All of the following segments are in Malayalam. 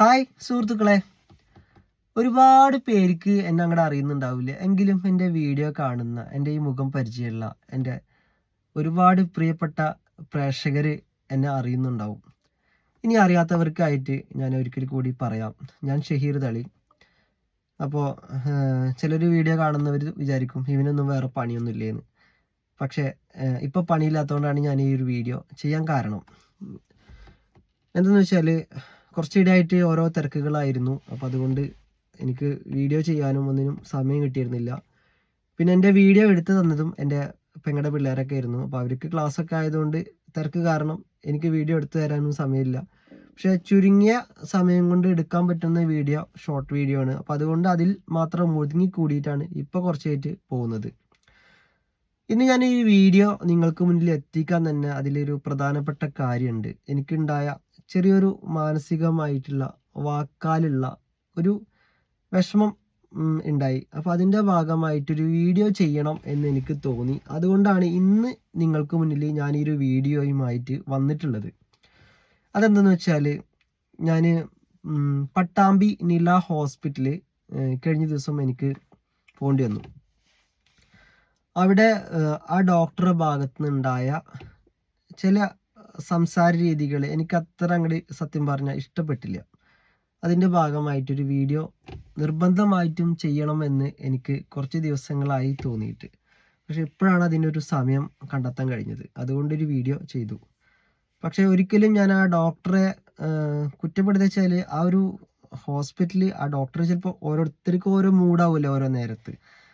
ഹായ് സുഹൃത്തുക്കളെ. ഒരുപാട് പേർക്ക് എന്നെ അങ്ങോട്ട് അറിയുന്നുണ്ടാവില്ല. എങ്കിലും എന്റെ വീഡിയോ കാണുന്ന എന്റെ ഈ മുഖം പരിചയമുള്ള എന്റെ ഒരുപാട് പ്രിയപ്പെട്ട പ്രേക്ഷകർ എന്നെ അറിയുന്നുണ്ടാവും. ഇനി അറിയാത്തവർക്കായിട്ട് ഞാൻ ഒരിക്കൽ കൂടി പറയാം. ഞാൻ ഷഹീർ തളി അപ്പോൾ ചിലർ വീഡിയോ കാണുന്നവർ വിചാരിക്കും ഇവനൊന്നും വേറെ പണിയൊന്നുമില്ലേന്ന്. പക്ഷേ ഇപ്പോൾ പണിയില്ലാത്തതുകൊണ്ടാണ് ഞാൻ ഈ ഒരു വീഡിയോ ചെയ്യാൻ കാരണം. എന്തെന്ന് വെച്ചാൽ കുറച്ചിടെയായിട്ട് ഓരോ തിരക്കുകളായിരുന്നു. അപ്പോൾ അതുകൊണ്ട് എനിക്ക് വീഡിയോ ചെയ്യാനും ഒന്നിനും സമയം കിട്ടിയിരുന്നില്ല. പിന്നെ എന്റെ വീഡിയോ എടുത്തു തന്നതും എന്റെ പെങ്ങളുടെ പിള്ളേരൊക്കെ ആയിരുന്നു. അപ്പോൾ അവർക്ക് ക്ലാസ്സൊക്കെ ആയതുകൊണ്ട് തിരക്ക് കാരണം എനിക്ക് വീഡിയോ എടുത്തു തരാനൊന്നും സമയമില്ല. പക്ഷേ ചുരുങ്ങിയ സമയം കൊണ്ട് എടുക്കാൻ പറ്റുന്ന വീഡിയോ ഷോർട്ട് വീഡിയോ ആണ്. അപ്പോൾ അതുകൊണ്ട് അതിൽ മാത്രം ഒതുങ്ങി കൂടിയിട്ടാണ് ഇപ്പോൾ കുറച്ചായിട്ട് പോകുന്നത്. ഇന്ന് ഞാൻ ഈ വീഡിയോ നിങ്ങൾക്ക് മുന്നിൽ എത്തിക്കാൻ തന്നെ അതിലൊരു പ്രധാനപ്പെട്ട കാര്യമുണ്ട്. എനിക്കുണ്ടായ ചെറിയൊരു മാനസികമായിട്ടുള്ള വാക്കാലുള്ള ഒരു വിഷമം ഉണ്ടായി. അപ്പോൾ അതിന്റെ ഭാഗമായിട്ടൊരു വീഡിയോ ചെയ്യണം എന്ന് എനിക്ക് തോന്നി. അതുകൊണ്ടാണ് ഇന്ന് നിങ്ങൾക്ക് മുന്നിൽ ഞാൻ ഈ ഒരു വീഡിയോയുമായിട്ട് വന്നിട്ടുള്ളത്. അതെന്തെന്ന് വെച്ചാൽ ഞാൻ പട്ടാമ്പി നില ഹോസ്പിറ്റൽ കഴിഞ്ഞ ദിവസം എനിക്ക് പോകേണ്ടി വന്നു. അവിടെ ആ ഡോക്ടറുടെ ഭാഗത്ത് നിന്നുണ്ടായ ചില സംസാര രീതികൾ എനിക്ക് അത്ര അങ്ങോട്ട് സത്യം പറഞ്ഞാൽ ഇഷ്ടപ്പെട്ടില്ല. അതിന്റെ ഭാഗമായിട്ടൊരു വീഡിയോ നിർബന്ധമായിട്ടും ചെയ്യണമെന്ന് എനിക്ക് കുറച്ച് ദിവസങ്ങളായി തോന്നിയിട്ട്. പക്ഷെ ഇപ്പോഴാണ് അതിനൊരു സമയം കണ്ടെത്താൻ കഴിഞ്ഞത്. അതുകൊണ്ടൊരു വീഡിയോ ചെയ്തു. പക്ഷേ ഒരിക്കലും ഞാൻ ആ ഡോക്ടറെ കുറ്റപ്പെടുത്തിച്ചാൽ ആ ഒരു ഹോസ്പിറ്റലിൽ ആ ഡോക്ടറെ ചിലപ്പോൾ ഓരോരുത്തർക്കും ഓരോ മൂഡാവില്ല ഓരോ നേരത്ത്.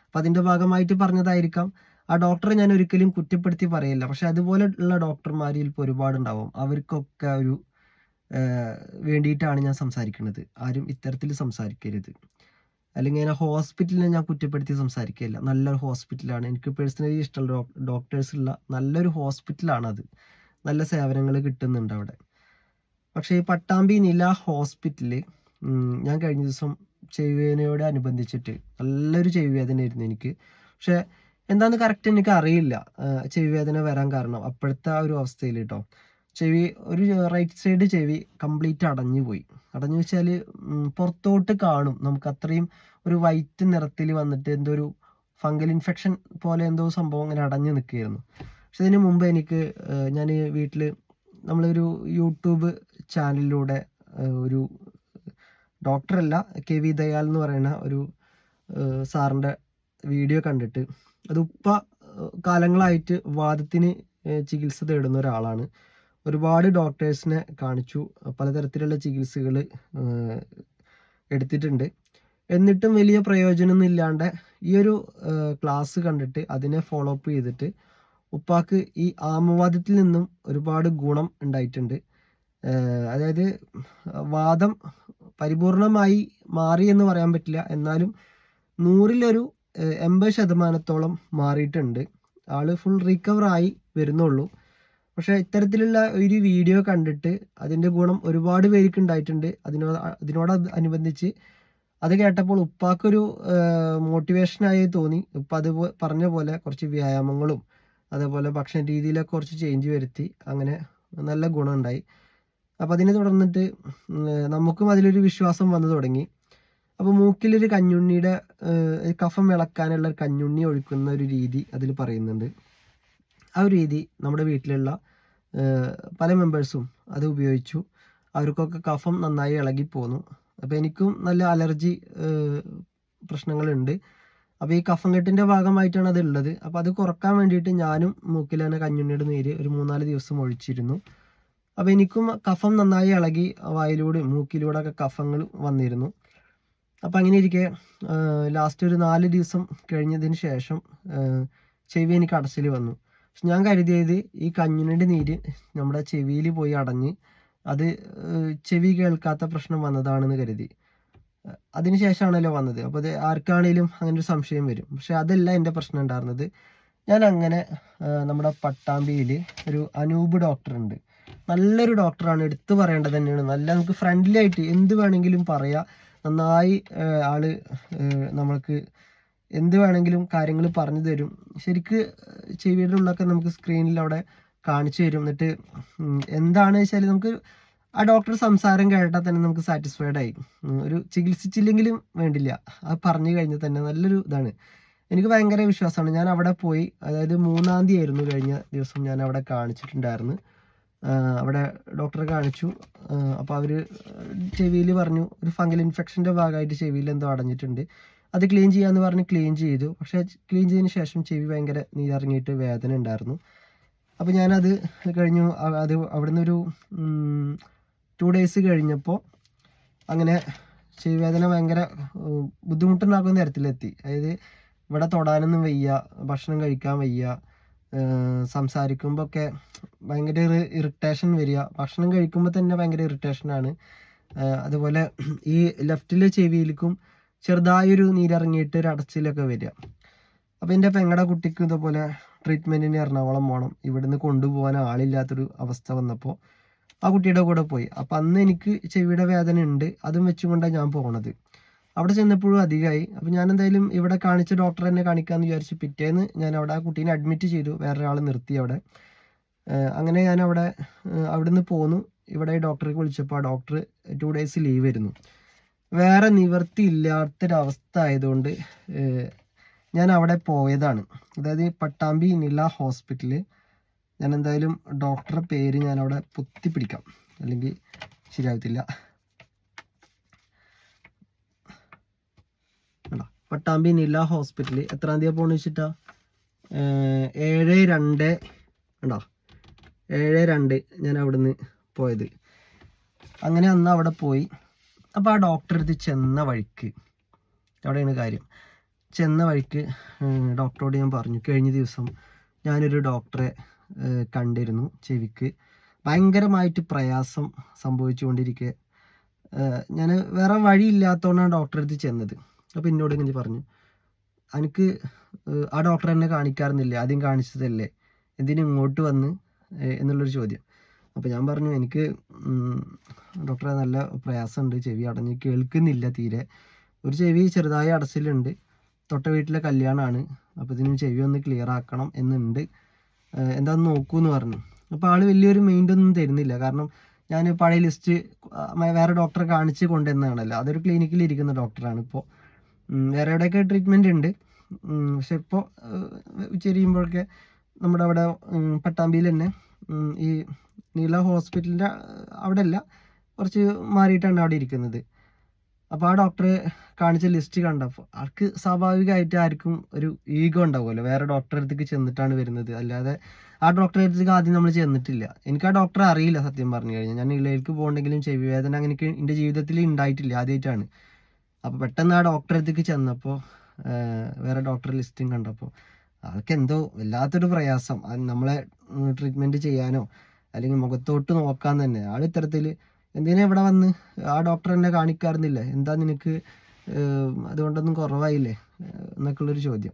അപ്പം അതിന്റെ ഭാഗമായിട്ട് പറഞ്ഞതായിരിക്കാം. ആ ഡോക്ടറെ ഞാൻ ഒരിക്കലും കുറ്റപ്പെടുത്തി പറയില്ല. പക്ഷെ അതുപോലെ ഉള്ള ഡോക്ടർമാരിൽ ഇപ്പോൾ ഒരുപാടുണ്ടാവും. അവർക്കൊക്കെ ഒരു വേണ്ടിയിട്ടാണ് ഞാൻ സംസാരിക്കുന്നത്. ആരും ഇത്തരത്തിൽ സംസാരിക്കരുത്. അല്ലെങ്കിൽ ഞാൻ ഹോസ്പിറ്റലിനെ ഞാൻ കുറ്റപ്പെടുത്തി സംസാരിക്കില്ല നല്ലൊരു ഹോസ്പിറ്റലാണ് എനിക്ക് പേഴ്സണലി ഇഷ്ടമുള്ള ഡോക്ടേഴ്സ് ഉള്ള നല്ലൊരു ഹോസ്പിറ്റലാണത് നല്ല സേവനങ്ങൾ കിട്ടുന്നുണ്ട് അവിടെ. പക്ഷേ ഈ പട്ടാമ്പി നില ഹോസ്പിറ്റലിൽ ഞാൻ കഴിഞ്ഞ ദിവസം ചെവിവേദനയോട് അനുബന്ധിച്ചിട്ട് നല്ലൊരു ചെവിവേദനയായിരുന്നു എനിക്ക്. പക്ഷേ എന്താന്ന് കറക്റ്റ് എനിക്ക് അറിയില്ല ചെവി വേദന വരാൻ കാരണം. അപ്പോഴത്തെ ആ ഒരു അവസ്ഥയിൽ കേട്ടോ ചെവി ഒരു റൈറ്റ് സൈഡ് ചെവി കംപ്ലീറ്റ് അടഞ്ഞു പോയി. അടഞ്ഞു വെച്ചാൽ പുറത്തോട്ട് കാണും. നമുക്ക് അത്രയും ഒരു വൈറ്റ് നിറത്തിൽ വന്നിട്ട് എന്തോ ഒരു ഫംഗൽ ഇൻഫെക്ഷൻ പോലെ എന്തോ സംഭവം അങ്ങനെ അടഞ്ഞു നിൽക്കുകയായിരുന്നു. പക്ഷെ ഇതിന് മുമ്പ് എനിക്ക് ഞാൻ വീട്ടിൽ നമ്മളൊരു യൂട്യൂബ് ചാനലിലൂടെ ഒരു ഡോക്ടറല്ല കെ വി ദയാൽ എന്ന് പറയുന്ന ഒരു സാറിന്റെ വീഡിയോ കണ്ടിട്ട് അത് ഉപ്പ കാലങ്ങളായിട്ട് വാദത്തിന് ചികിത്സ തേടുന്ന ഒരാളാണ്. ഒരുപാട് ഡോക്ടേഴ്സിനെ കാണിച്ചു. പലതരത്തിലുള്ള ചികിത്സകൾ എടുത്തിട്ടുണ്ട്. എന്നിട്ടും വലിയ പ്രയോജനമൊന്നും ഇല്ലാണ്ട് ഈ ഒരു ക്ലാസ് കണ്ടിട്ട് അതിനെ ഫോളോ അപ്പ് ചെയ്തിട്ട് ഉപ്പാക്ക് ഈ ആമവാദത്തിൽ നിന്നും ഒരുപാട് ഗുണം ഉണ്ടായിട്ടുണ്ട്. അതായത് വാദം പരിപൂർണമായി മാറി എന്ന് പറയാൻ പറ്റില്ല. എന്നാലും നൂറിലൊരു എൺപത് ശതമാനത്തോളം മാറിയിട്ടുണ്ട്. ആൾ ഫുൾ റിക്കവർ ആയി വരുന്നുള്ളൂ. പക്ഷേ ഇത്തരത്തിലുള്ള ഒരു വീഡിയോ കണ്ടിട്ട് അതിന്റെ ഗുണം ഒരുപാട് പേർക്ക് ഉണ്ടായിട്ടുണ്ട്. അതിനോട് അതിനോട് അനുബന്ധിച്ച് അത് കേട്ടപ്പോൾ ഉപ്പാക്കൊരു മോട്ടിവേഷനായി തോന്നി. ഉപ്പ അത് പറഞ്ഞ പോലെ കുറച്ച് വ്യായാമങ്ങളും അതേപോലെ ഭക്ഷണ രീതിയിലൊക്കെ കുറച്ച് ചേഞ്ച് വരുത്തി. അങ്ങനെ നല്ല ഗുണമുണ്ടായി അപ്പം അതിനെ തുടർന്നിട്ട് നമുക്കും അതിലൊരു വിശ്വാസം വന്നു തുടങ്ങി. അപ്പോൾ മൂക്കിലൊരു കഞ്ഞുണ്ണിയുടെ കഫം വിളക്കാനുള്ള ഒരു കഞ്ഞുണ്ണി ഒഴുക്കുന്ന ഒരു രീതി അതിൽ പറയുന്നുണ്ട്. ആ ഒരു രീതി നമ്മുടെ വീട്ടിലുള്ള പല മെമ്പേഴ്സും അത് ഉപയോഗിച്ചു. അവർക്കൊക്കെ കഫം നന്നായി ഇളകി പോന്നു അപ്പോൾ എനിക്കും നല്ല അലർജി പ്രശ്നങ്ങളുണ്ട്. അപ്പോൾ ഈ കഫം കെട്ടിന്റെ ഭാഗമായിട്ടാണ് അത് ഉള്ളത് അപ്പോൾ അത് കുറയ്ക്കാൻ വേണ്ടിയിട്ട് ഞാനും മൂക്കിലാണ് കഞ്ഞുണ്ണിയുടെ നീര് ഒരു മൂന്നാൽ ദിവസം ഒഴിച്ചിരുന്നു. അപ്പോൾ എനിക്കും കഫം നന്നായി ഇളകി വായിലൂടെ മൂക്കിലൂടെ ഒക്കെ കഫങ്ങൾ വന്നിരുന്നു. അപ്പം അങ്ങനെ ഇരിക്കെ. ലാസ്റ്റ് ഒരു നാല് ദിവസം കഴിഞ്ഞതിന് ശേഷം ചെവി എനിക്ക് അടച്ചിൽ വന്നു. പക്ഷെ ഞാൻ കരുതിയത് ഈ കഞ്ഞിനുടെ നീര് നമ്മുടെ ചെവിയിൽ പോയി അടഞ്ഞ് അത് ചെവി കേൾക്കാത്ത പ്രശ്നം വന്നതാണെന്ന് കരുതി. അതിനുശേഷമാണല്ലോ വന്നത്. അപ്പോൾ അത് ആർക്കാണേലും അങ്ങനെ ഒരു സംശയം വരും. പക്ഷെ അതല്ല എന്റെ പ്രശ്നം ഉണ്ടായിരുന്നത്. ഞാൻ അങ്ങനെ നമ്മുടെ പട്ടാമ്പിയിൽ ഒരു അനൂപ് ഡോക്ടർ ഉണ്ട് നല്ലൊരു ഡോക്ടറാണ്. എടുത്തു പറയേണ്ടത് തന്നെയാണ്. നല്ല നമുക്ക് ഫ്രണ്ട്ലി ആയിട്ട് എന്ത് വേണമെങ്കിലും പറയാം. നന്നായി ആൾ നമ്മൾക്ക് എന്ത് വേണമെങ്കിലും കാര്യങ്ങൾ പറഞ്ഞു തരും. ശരിക്ക് ചെവിയുടെ ഉള്ളൊക്കെ നമുക്ക് സ്ക്രീനിൽ അവിടെ കാണിച്ചു തരും. എന്നിട്ട് എന്താണ് വെച്ചാൽ നമുക്ക് ആ ഡോക്ടർ സംസാരം കേട്ടാൽ തന്നെ നമുക്ക് സാറ്റിസ്ഫൈഡ് ആയി. ഒരു ചികിത്സിച്ചില്ലെങ്കിലും വേണ്ടില്ല. അത് പറഞ്ഞു കഴിഞ്ഞാൽ തന്നെ നല്ലൊരു ഇതാണ്. എനിക്ക് ഭയങ്കര വിശ്വാസമാണ്. ഞാൻ അവിടെ പോയി അതായത് മൂന്നാം തീയതി ആയിരുന്നു കഴിഞ്ഞ ദിവസം ഞാൻ അവിടെ കാണിച്ചിട്ടുണ്ടായിരുന്നു. അവിടെ ഡോക്ടറെ കാണിച്ചു അപ്പോൾ അവർ ചെവിയിൽ പറഞ്ഞു ഒരു ഫംഗൽ ഇൻഫെക്ഷന്റെ ഭാഗമായിട്ട് ചെവിയിൽ എന്തോ അടഞ്ഞിട്ടുണ്ട്. അത് ക്ലീൻ ചെയ്യാന്ന് പറഞ്ഞ് ക്ലീൻ ചെയ്തു. പക്ഷേ ക്ലീൻ ചെയ്തതിന് ശേഷം ചെവി ഭയങ്കര നീരിറങ്ങിയിട്ട് വേദന ഉണ്ടായിരുന്നു. അപ്പോൾ ഞാനത് കഴിഞ്ഞു. അത് അവിടെ നിന്നൊരു ടു ഡേയ്സ് കഴിഞ്ഞപ്പോൾ അങ്ങനെ ചെവി വേദന ഭയങ്കര ബുദ്ധിമുട്ടുണ്ടാക്കുന്ന തരത്തിലെത്തി. അതായത് ഇവിടെ തൊടാനൊന്നും വയ്യ ഭക്ഷണം കഴിക്കാൻ വയ്യ. സംസാരിക്കുമ്പോൾ ഒക്കെ ഭയങ്കര ഇറിറ്റേഷൻ വരിക. ഭക്ഷണം കഴിക്കുമ്പോൾ തന്നെ ഭയങ്കര ഇറിറ്റേഷനാണ് അതുപോലെ ഈ ലെഫ്റ്റിലെ ചെവിയിലേക്കും ചെറുതായൊരു നീരിറങ്ങിയിട്ട് ഒരു അടച്ചിലൊക്കെ വരിക. അപ്പോൾ എന്റെ പെങ്ങടെ കുട്ടിക്ക് ഇതുപോലെ ട്രീറ്റ്മെന്റിന് എറണാകുളം പോകണം ഇവിടുന്ന് കൊണ്ടുപോകാൻ ആളില്ലാത്തൊരു അവസ്ഥ വന്നപ്പോൾ ആ കുട്ടിയുടെ കൂടെ പോയി. അപ്പം അന്ന് എനിക്ക് ചെവിയുടെ വേദന ഉണ്ട്. അതും വെച്ചുകൊണ്ടാണ് ഞാൻ പോണത്. അവിടെ ചെന്നപ്പോഴും അധികമായി. അപ്പോൾ ഞാൻ എന്തായാലും ഇവിടെ കാണിച്ച ഡോക്ടറെ തന്നെ കാണിക്കാമെന്ന് വിചാരിച്ച് പിറ്റേന്ന് ഞാൻ അവിടെ ആ കുട്ടീനെ അഡ്മിറ്റ് ചെയ്തു. വേറൊരാൾ നിർത്തി അവിടെ. അങ്ങനെ ഞാൻ അവിടെ അവിടെ അവിടുന്ന് പോന്നു. ഇവിടെ ഡോക്ടറേക്ക് ഡോക്ടറെ വിളിച്ചപ്പോൾ ആ ഡോക്ടർ ടു ഡേയ്സ് ലീവ് വരുന്നു വേറെ നിവർത്തി ഇല്ലാത്തൊരവസ്ഥ ആയതുകൊണ്ട് ഞാൻ അവിടെ പോയതാണ്. അതായത് പട്ടാമ്പി നില ഹോസ്പിറ്റലിൽ ഞാൻ എന്തായാലും ഡോക്ടറെ പേര് ഞാൻ അവിടെ പൊത്തിപ്പിടിക്കാം അല്ലെങ്കിൽ ശരിയാവത്തില്ല കണ്ടോ? പട്ടാമ്പി നില ഹോസ്പിറ്റൽ എത്രാം തീയതി പോണെന്ന് വെച്ചിട്ടാ? ഏഴ് രണ്ട് ഉണ്ടോ ഏഴ് രണ്ട് ഞാൻ അവിടുന്ന് പോയത്. അങ്ങനെ അന്ന് അവിടെ പോയി. അപ്പോൾ ആ ഡോക്ടറെ അടുത്ത് ചെന്ന വഴിക്ക് അവിടെയാണ് കാര്യം. ചെന്ന വഴിക്ക് ഡോക്ടറോട് ഞാൻ പറഞ്ഞു. കഴിഞ്ഞ ദിവസം ഞാനൊരു ഡോക്ടറെ കണ്ടിരുന്നു ചെവിക്ക്. ഭയങ്കരമായിട്ട് പ്രയാസം സംഭവിച്ചുകൊണ്ടിരിക്കെ. ഞാൻ വേറെ വഴിയില്ലാത്തതുകൊണ്ടാണ് ഡോക്ടറെ അടുത്ത് ചെന്നത്. അപ്പോൾ എന്നോട് ഇങ്ങനെ പറഞ്ഞു. എനിക്ക് ആ ഡോക്ടറെ എന്നെ കാണിക്കാറുന്നില്ല? ആദ്യം കാണിച്ചതല്ലേ? എന്തിനും ഇങ്ങോട്ട് വന്ന്? എന്നുള്ളൊരു ചോദ്യം. അപ്പോൾ ഞാൻ പറഞ്ഞു എനിക്ക് ഡോക്ടറെ നല്ല പ്രയാസമുണ്ട് ചെവി അടഞ്ഞ് കേൾക്കുന്നില്ല തീരെ. ഒരു ചെവി ചെറുതായി അടച്ചിലുണ്ട്. തൊട്ട വീട്ടിലെ കല്യാണമാണ് അപ്പോൾ ഇതിന് ചെവി ഒന്ന് ക്ലിയർ ആക്കണം എന്നുണ്ട്. എന്താന്ന് നോക്കൂ എന്ന് പറഞ്ഞു. അപ്പോൾ ആൾ വലിയൊരു മൈൻഡ് ഒന്നും തരുന്നില്ല. കാരണം ഞാൻ പഴയ ലിസ്റ്റ് വേറെ ഡോക്ടറെ കാണിച്ച് കൊണ്ടുവന്നതാണല്ലോ. അതൊരു ക്ലിനിക്കിൽ ഇരിക്കുന്ന ഡോക്ടറാണ് ഇപ്പോൾ വേറെ എവിടെയൊക്കെ ട്രീറ്റ്മെന്റ് ഉണ്ട്? പക്ഷെ ഇപ്പോൾ ഉച്ചരിയുമ്പോഴൊക്കെ നമ്മുടെ അവിടെ പട്ടാമ്പിയിൽ തന്നെ ഈ നീല ഹോസ്പിറ്റലിന്റെ അവിടെ അല്ല കുറച്ച് മാറിയിട്ടാണ് അവിടെ ഇരിക്കുന്നത്. അപ്പോൾ ആ ഡോക്ടറെ കാണിച്ച ലിസ്റ്റ് കണ്ടപ്പോൾ ആൾക്ക് സ്വാഭാവികമായിട്ട് ആർക്കും ഒരു ഈഗോ ഉണ്ടാവുമല്ലോ. വേറെ ഡോക്ടറെ അടുത്തേക്ക് ചെന്നിട്ടാണ് വരുന്നത്. അല്ലാതെ ആ ഡോക്ടറെ അടുത്തേക്ക് ആദ്യം നമ്മൾ ചെന്നിട്ടില്ല. എനിക്ക് ആ ഡോക്ടറെ അറിയില്ല സത്യം പറഞ്ഞു കഴിഞ്ഞാൽ. ഞാൻ ഇളയിലേക്ക് പോകണമെങ്കിലും ചെവി വേദന അങ്ങനെ എന്റെ ജീവിതത്തിൽ ഉണ്ടായിട്ടില്ല ആദ്യമായിട്ടാണ്. അപ്പോൾ പെട്ടെന്ന് ആ ഡോക്ടറെ അടുത്തേക്ക് ചെന്നപ്പോൾ വേറെ ഡോക്ടർ ലിസ്റ്റും കണ്ടപ്പോൾ ആൾക്ക് എന്തോ വല്ലാത്തൊരു പ്രയാസം. നമ്മളെ ട്രീറ്റ്മെന്റ് ചെയ്യാനോ അല്ലെങ്കിൽ മുഖത്തോട്ട് നോക്കാൻ തന്നെ. ആൾ ഇത്തരത്തിൽ എന്തിനാ ഇവിടെ വന്ന്? ആ ഡോക്ടർ എന്നെ കാണിക്കാറുന്നില്ല? എന്താ നിനക്ക്? അതുകൊണ്ടൊന്നും കുറവായില്ലേ? എന്നൊക്കെയുള്ളൊരു ചോദ്യം.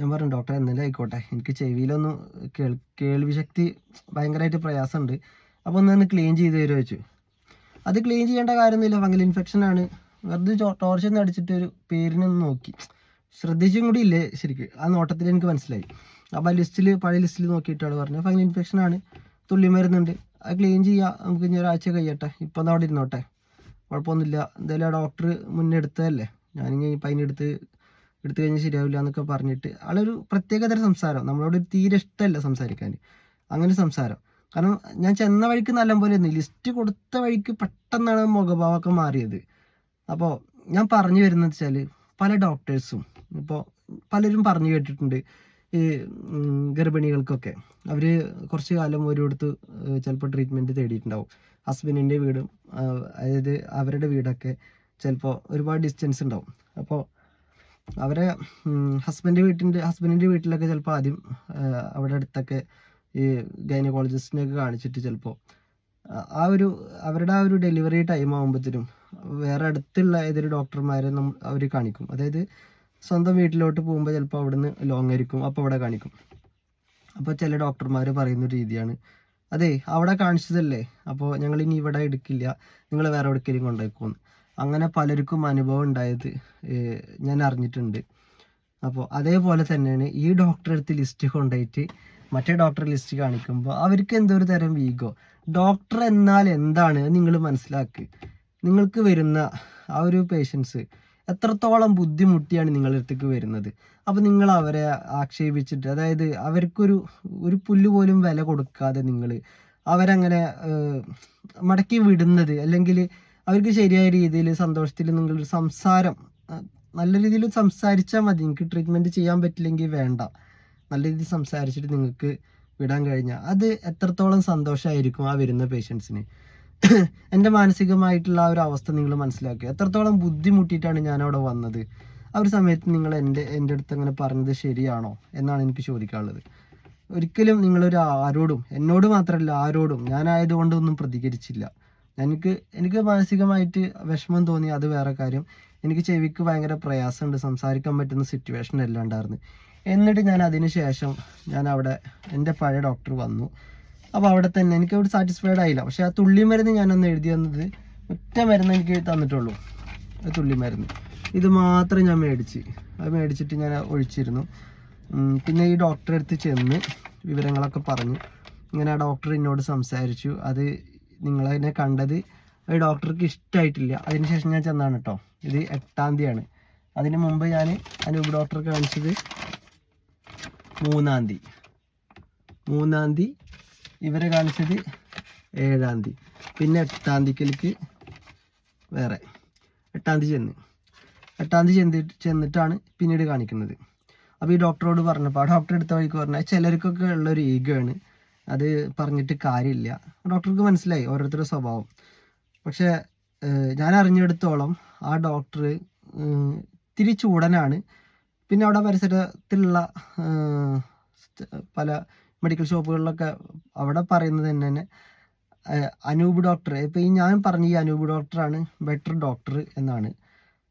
ഞാൻ പറഞ്ഞു ഡോക്ടർ എന്നാലും ആയിക്കോട്ടെ. എനിക്ക് ചെവിയിലൊന്നും കേൾ കേൾവി ശക്തി ഭയങ്കരമായിട്ട് പ്രയാസമുണ്ട്. അപ്പോൾ ഒന്ന് ക്ലീൻ ചെയ്ത് തരുമോ വെച്ചു അത് ക്ലീൻ ചെയ്യേണ്ട കാര്യമൊന്നുമില്ല. ഫംഗൽ ഇൻഫെക്ഷൻ ആണ് വെറുതെ ടോർച്ച് ഒന്ന് അടിച്ചിട്ട് ഒരു പേരിനൊന്ന് നോക്കി. ശ്രദ്ധിച്ചും കൂടി ഇല്ലേ ശരിക്ക്? ആ നോട്ടത്തിൽ എനിക്ക് മനസ്സിലായി. അപ്പോൾ ആ ലിസ്റ്റിൽ പഴയ ലിസ്റ്റിൽ നോക്കിയിട്ടാണ് പറഞ്ഞത്. ഫൈനൽ ഇൻഫെക്ഷൻ ആണ്. തുള്ളി മരുന്നുണ്ട്. അത് ക്ലീൻ ചെയ്യാം. നമുക്ക് ഇനി ഒരാഴ്ച കഴിയട്ടെ. ഇപ്പം അവിടെ ഇരുന്നോട്ടെ. കുഴപ്പമൊന്നുമില്ല. എന്തായാലും ആ ഡോക്ടർ മുന്നേ എടുത്തതല്ലേ? ഞാനിങ്ങനെ ഇപ്പം അതിനെടുത്ത് എടുത്തു കഴിഞ്ഞാൽ ശരിയാവില്ല എന്നൊക്കെ പറഞ്ഞിട്ട്. ആളൊരു പ്രത്യേകതര സംസാരം. നമ്മളോട് തീരെ ഇഷ്ടമല്ല സംസാരിക്കാൻ. അങ്ങനെ സംസാരം. കാരണം ഞാൻ ചെന്ന വഴിക്ക് നല്ല പോലെ ലിസ്റ്റ് കൊടുത്ത വഴിക്ക് പെട്ടെന്നാണ് മുഖഭാവമൊക്കെ മാറിയത്. അപ്പോൾ ഞാൻ പറഞ്ഞു വരുന്നത് വെച്ചാൽ പല ഡോക്ടേഴ്സും ഇപ്പോൾ പലരും പറഞ്ഞു കേട്ടിട്ടുണ്ട് ഈ ഗർഭിണികൾക്കൊക്കെ. അവർ കുറച്ച് കാലം ഒരിടത്ത് ചിലപ്പോൾ ട്രീറ്റ്മെന്റ് തേടിയിട്ടുണ്ടാവും. ഹസ്ബൻഡിന്റെ വീടും അതായത് അവരുടെ വീടൊക്കെ ചിലപ്പോൾ ഒരുപാട് ഡിസ്റ്റൻസ് ഉണ്ടാവും. അപ്പോൾ അവരെ ഹസ്ബൻഡ് വീട്ടിന്റെ ഹസ്ബൻഡിന്റെ വീട്ടിലൊക്കെ ചിലപ്പോൾ ആദ്യം അവിടെ അടുത്തൊക്കെ ഈ ഗൈനക്കോളജിസ്റ്റിനെയൊക്കെ കാണിച്ചിട്ട് ചിലപ്പോൾ ആ ഒരു അവരുടെ ആ ഒരു ഡെലിവറി ടൈം ആകുമ്പോഴത്തേനും വേറെ അടുത്തുള്ള ഏതൊരു ഡോക്ടർമാരെ നമ്മൾ അവർ കാണിക്കും. അതായത് സ്വന്തം വീട്ടിലോട്ട് പോകുമ്പോൾ ചിലപ്പോൾ അവിടുന്ന് ലോങ് ആയിരിക്കും. അപ്പോൾ അവിടെ കാണിക്കും. അപ്പോൾ ചില ഡോക്ടർമാർ പറയുന്ന രീതിയാണ്. അതെ അവിടെ കാണിച്ചതല്ലേ? അപ്പോൾ ഞങ്ങൾ ഇനി ഇവിടെ എടുക്കില്ല. നിങ്ങൾ വേറെ എവിടേക്കെങ്കിലും കൊണ്ടുപോയിക്കോന്ന് അങ്ങനെ പലർക്കും അനുഭവം ഉണ്ടായത് ഞാൻ അറിഞ്ഞിട്ടുണ്ട്. അപ്പോൾ അതേപോലെ തന്നെയാണ് ഈ ഡോക്ടറെ അടുത്ത് ലിസ്റ്റ് കൊണ്ടുപോയിട്ട് മറ്റേ ഡോക്ടർ ലിസ്റ്റ് കാണിക്കുമ്പോൾ അവർക്ക് എന്തോ ഒരു തരം വീഗോ ഡോക്ടർ എന്നാൽ എന്താണ് നിങ്ങൾ മനസ്സിലാക്കി. നിങ്ങൾക്ക് വരുന്ന ആ ഒരു പേഷ്യൻസ് എത്രത്തോളം ബുദ്ധിമുട്ടിയാണ് നിങ്ങളുടെ അടുത്തേക്ക് വരുന്നത്? അപ്പോൾ നിങ്ങൾ അവരെ ആക്ഷേപിച്ചിട്ട് അതായത് അവർക്കൊരു ഒരു പുല്ല് പോലും വില കൊടുക്കാതെ നിങ്ങൾ അവരങ്ങനെ മടക്കി വിടുന്നത് അല്ലെങ്കിൽ അവർക്ക് ശരിയായ രീതിയിൽ സന്തോഷത്തിൽ നിങ്ങളൊരു സംസാരം നല്ല രീതിയിൽ സംസാരിച്ചാൽ മതി. നിങ്ങൾക്ക് ട്രീറ്റ്മെന്റ് ചെയ്യാൻ പറ്റില്ലെങ്കിൽ വേണ്ട. നല്ല രീതിയിൽ സംസാരിച്ചിട്ട് നിങ്ങൾക്ക് വിടാൻ കഴിഞ്ഞാൽ അത് എത്രത്തോളം സന്തോഷമായിരിക്കും ആ വരുന്ന പേഷ്യൻസിന് എന്റെ മാനസികമായിട്ടുള്ള ആ ഒരു അവസ്ഥ നിങ്ങൾ മനസ്സിലാക്കുക എത്രത്തോളം ബുദ്ധിമുട്ടിയിട്ടാണ് ഞാൻ അവിടെ വന്നത്? ആ ഒരു സമയത്ത് നിങ്ങൾ എന്റെ എന്റെ അടുത്ത് അങ്ങനെ പറഞ്ഞത് ശരിയാണോ എന്നാണ് എനിക്ക് ചോദിക്കാനുള്ളത്. ഒരിക്കലും നിങ്ങളൊരു ആരോടും എന്നോട് മാത്രമല്ല ആരോടും ഞാനായതുകൊണ്ടൊന്നും പ്രതികരിച്ചില്ല. എനിക്ക് എനിക്ക് മാനസികമായിട്ട് വിഷമം തോന്നി അത് വേറെ കാര്യം. എനിക്ക് ചെവിക്ക് ഭയങ്കര പ്രയാസമുണ്ട് സംസാരിക്കാൻ പറ്റുന്ന സിറ്റുവേഷൻ എല്ലാം ഉണ്ടായിരുന്നു എന്നിട്ട് ഞാൻ അതിന് ശേഷം ഞാൻ അവിടെ എന്റെ പഴയ ഡോക്ടർ വന്നു. അപ്പോൾ അവിടെ തന്നെ എനിക്ക് അവിടെ സാറ്റിസ്ഫൈഡ് ആയില്ല. പക്ഷേ ആ തുള്ളി മരുന്ന് ഞാനൊന്ന് എഴുതി തന്നത് ഒറ്റ മരുന്ന് എനിക്ക് തന്നിട്ടുള്ളൂ. ആ തുള്ളി മരുന്ന്. ഇത് മാത്രം ഞാൻ മേടിച്ച്. അത് മേടിച്ചിട്ട് ഞാൻ ഒഴിച്ചിരുന്നു. പിന്നെ ഈ ഡോക്ടറെ അടുത്ത് ചെന്ന് വിവരങ്ങളൊക്കെ പറഞ്ഞു. ഇങ്ങനെ ആ ഡോക്ടർ എന്നോട് സംസാരിച്ചു. അത് നിങ്ങളതിനെ കണ്ടത് ഈ ഡോക്ടർക്ക് ഇഷ്ടമായിട്ടില്ല അതിനുശേഷം ഞാൻ ചെന്നാണ് കേട്ടോ ഇത് എട്ടാം തീയതിയാണ്. അതിന് മുമ്പ് ഞാൻ അനൂപ് ഡോക്ടറെ കാണിച്ചത് മൂന്നാം തീയതി. മൂന്നാം തീയതി ഇവരെ കാണിച്ചത് ഏഴാം തീയതി. പിന്നെ എട്ടാം തീയതിക്ക് വേറെ. എട്ടാം തീയതി ചെന്ന്. എട്ടാം തീയതി ചെന്നിട്ട് ചെന്നിട്ടാണ് പിന്നീട് കാണിക്കുന്നത്. അപ്പോൾ ഈ ഡോക്ടറോട് പറഞ്ഞപ്പോൾ ആ ഡോക്ടർ എടുത്ത വഴിക്ക് പറഞ്ഞാൽ ചിലർക്കൊക്കെ ഉള്ളൊരു ഈഗോ ആണ്. അത് പറഞ്ഞിട്ട് കാര്യമില്ല. ഡോക്ടർക്ക് മനസ്സിലായി ഓരോരുത്തരുടെ സ്വഭാവം. പക്ഷേ ഞാൻ അറിഞ്ഞെടുത്തോളം ആ ഡോക്ടർ തിരിച്ചുടനാണ് ചൂടനാണ്. പിന്നെ അവിടെ പരിസരത്തിലുള്ള പല മെഡിക്കൽ ഷോപ്പുകളിലൊക്കെ അവിടെ പറയുന്നത് തന്നെ അനൂപ് ഡോക്ടർ ഇപ്പം ഈ ഞാൻ പറഞ്ഞ ഈ അനൂപ് ഡോക്ടറാണ് ബെറ്റർ ഡോക്ടർ എന്നാണ്.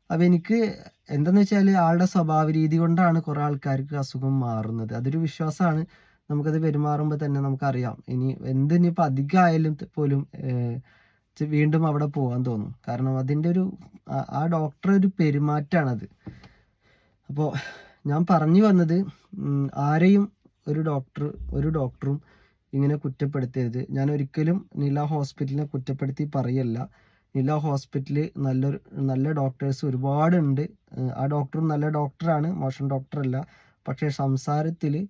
അപ്പം എനിക്ക് എന്താന്ന് വെച്ചാൽ ആളുടെ സ്വഭാവ രീതി കൊണ്ടാണ് കുറേ ആൾക്കാർക്ക് അസുഖം മാറുന്നത്. അതൊരു വിശ്വാസമാണ്. നമുക്കത് പെരുമാറുമ്പോൾ തന്നെ നമുക്കറിയാം. ഇനി എന്തിനിപ്പോൾ അധികമായാലും പോലും വീണ്ടും അവിടെ പോകാൻ തോന്നും. കാരണം അതിന്റെ ഒരു ആ ഡോക്ടറെ ഒരു പെരുമാറ്റമാണത് അപ്പോൾ ഞാൻ പറഞ്ഞു വന്നത് ആരെയും ഒരു ഡോക്ടർ ഒരു ഡോക്ടറും ഇങ്ങനെ കുറ്റപ്പെടുത്തരുത്. ഞാൻ ഒരിക്കലും നില ഹോസ്പിറ്റലിനെ കുറ്റപ്പെടുത്തി പറയല്ല. നില ഹോസ്പിറ്റലിൽ നല്ലൊരു നല്ല ഡോക്ടേഴ്സ് ഒരുപാടുണ്ട്. ആ ഡോക്ടറും നല്ല ഡോക്ടറാണ് മോശം ഡോക്ടറല്ല പക്ഷേ സംസാരത്തിൽ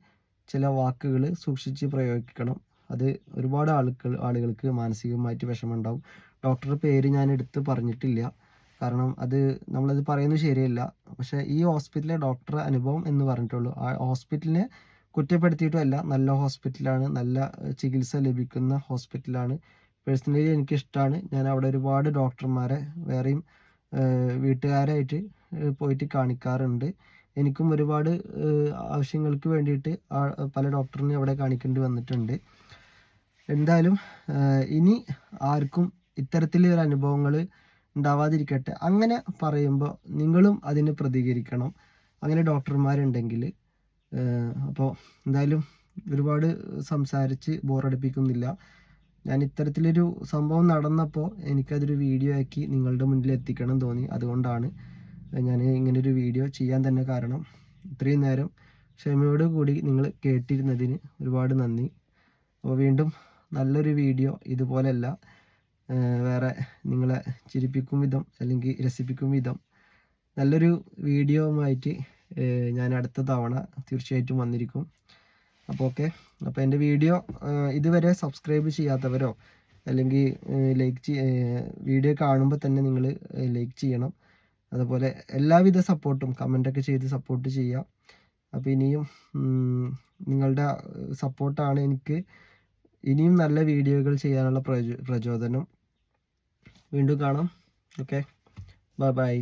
ചില വാക്കുകൾ സൂക്ഷിച്ച് പ്രയോഗിക്കണം. അത് ഒരുപാട് ആളുകൾ ആളുകൾക്ക് മാനസികമായിട്ട് വിഷമമുണ്ടാവും. ഡോക്ടറുടെ പേര് ഞാൻ എടുത്ത് പറഞ്ഞിട്ടില്ല. കാരണം അത് നമ്മളത് പറയുന്നത് ശരിയല്ല. പക്ഷെ ഈ ഹോസ്പിറ്റലിലെ ഡോക്ടർ അനുഭവം എന്ന് പറഞ്ഞിട്ടുള്ളൂ. ആ ഹോസ്പിറ്റലിനെ കുറ്റപ്പെടുത്തിയിട്ടുമല്ല. നല്ല ഹോസ്പിറ്റലാണ്. നല്ല ചികിത്സ ലഭിക്കുന്ന ഹോസ്പിറ്റലാണ്. പേഴ്സണലി എനിക്കിഷ്ടമാണ് ഞാൻ അവിടെ ഒരുപാട് ഡോക്ടർമാരെ വേറെയും വീട്ടുകാരായിട്ട് പോയിട്ട് കാണിക്കാറുണ്ട്. എനിക്കും ഒരുപാട് ആവശ്യങ്ങൾക്ക് വേണ്ടിയിട്ട് പല ഡോക്ടറിനെ അവിടെ കാണിക്കേണ്ടി വന്നിട്ടുണ്ട്. എന്തായാലും ഇനി ആർക്കും ഇത്തരത്തിലൊരു അനുഭവങ്ങൾ ഉണ്ടാവാതിരിക്കട്ടെ. അങ്ങനെ പറയുമ്പോൾ നിങ്ങളും അതിന് പ്രതികരിക്കണം. അങ്ങനെ ഡോക്ടർമാരുണ്ടെങ്കിൽ അപ്പോൾ എന്തായാലും ഒരുപാട് സംസാരിച്ച് ബോറടിപ്പിക്കുന്നില്ല. ഞാൻ ഇത്തരത്തിലൊരു സംഭവം നടന്നപ്പോൾ എനിക്കതൊരു വീഡിയോ ആക്കി നിങ്ങളുടെ മുന്നിൽ എത്തിക്കണം തോന്നി. അതുകൊണ്ടാണ് ഞാൻ ഇങ്ങനൊരു വീഡിയോ ചെയ്യാൻ തന്നെ കാരണം ഇത്രയും നേരം ക്ഷമയോട് കൂടി നിങ്ങൾ കേട്ടിരുന്നതിന് ഒരുപാട് നന്ദി. അപ്പോൾ വീണ്ടും നല്ലൊരു വീഡിയോ ഇതുപോലെയല്ല വേറെ നിങ്ങളെ ചിരിപ്പിക്കും വിധം അല്ലെങ്കിൽ രസിപ്പിക്കും വിധം നല്ലൊരു വീഡിയോവുമായിട്ട് ഞാൻ അടുത്ത തവണ തീർച്ചയായിട്ടും വന്നിരിക്കും. അപ്പോൾ ഓക്കെ. അപ്പോൾ എന്റെ വീഡിയോ ഇതുവരെ സബ്സ്ക്രൈബ് ചെയ്യാത്തവരോ അല്ലെങ്കിൽ ലൈക്ക് വീഡിയോ കാണുമ്പോൾ തന്നെ നിങ്ങൾ ലൈക്ക് ചെയ്യണം. അതുപോലെ എല്ലാവിധ സപ്പോർട്ടും കമന്റൊക്കെ ചെയ്ത് സപ്പോർട്ട് ചെയ്യുക അപ്പോൾ ഇനിയും നിങ്ങളുടെ സപ്പോർട്ടാണ് എനിക്ക് ഇനിയും നല്ല വീഡിയോകൾ ചെയ്യാനുള്ള പ്രചോ പ്രചോദനം. വീണ്ടും കാണാം. Okay bye bye